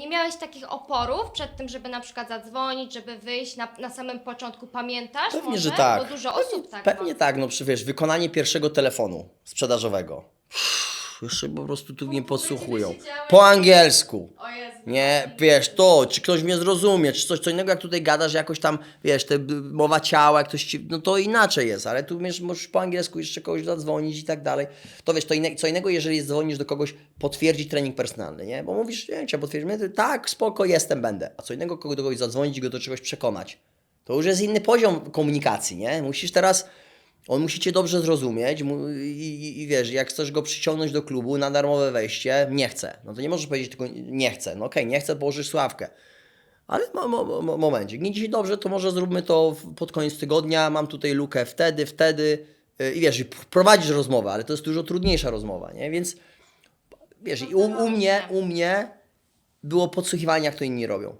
nie miałeś takich oporów przed tym, żeby na przykład zadzwonić, żeby wyjść na, na samym początku? Pamiętasz Pewnie, może? że tak. Bo dużo osób tak Pewnie ma. tak, no przy, wiesz, wykonanie pierwszego telefonu sprzedażowego. Jeszcze po prostu tu mnie podsłuchują. Po angielsku. Nie, wiesz, to, czy ktoś mnie zrozumie, czy coś co innego, jak tutaj gadasz jakoś tam, wiesz, te mowa ciała, jak ktoś ci, no to inaczej jest, ale tu wiesz, możesz po angielsku jeszcze kogoś zadzwonić i tak dalej. To wiesz, to inne, co innego, jeżeli dzwonisz do kogoś potwierdzić trening personalny, nie? Bo mówisz, nie, trzeba potwierdzić, tak, spoko, jestem, będę. A co innego, kogo do kogoś zadzwonić i go do czegoś przekonać. To już jest inny poziom komunikacji, nie? Musisz teraz, on musi cię dobrze zrozumieć i, i, i wiesz, jak chcesz go przyciągnąć do klubu na darmowe wejście, nie chcę. No to nie możesz powiedzieć tylko nie chcę. No okej, nie chcę, położysz sławkę. Ale mo, mo, mo, nie dzisiaj dobrze, to może zróbmy to pod koniec tygodnia, mam tutaj lukę wtedy, wtedy yy, i wiesz, prowadzisz rozmowę, ale to jest dużo trudniejsza rozmowa, nie? Więc wiesz, u, u mnie, u mnie było podsłuchiwanie, jak to inni robią.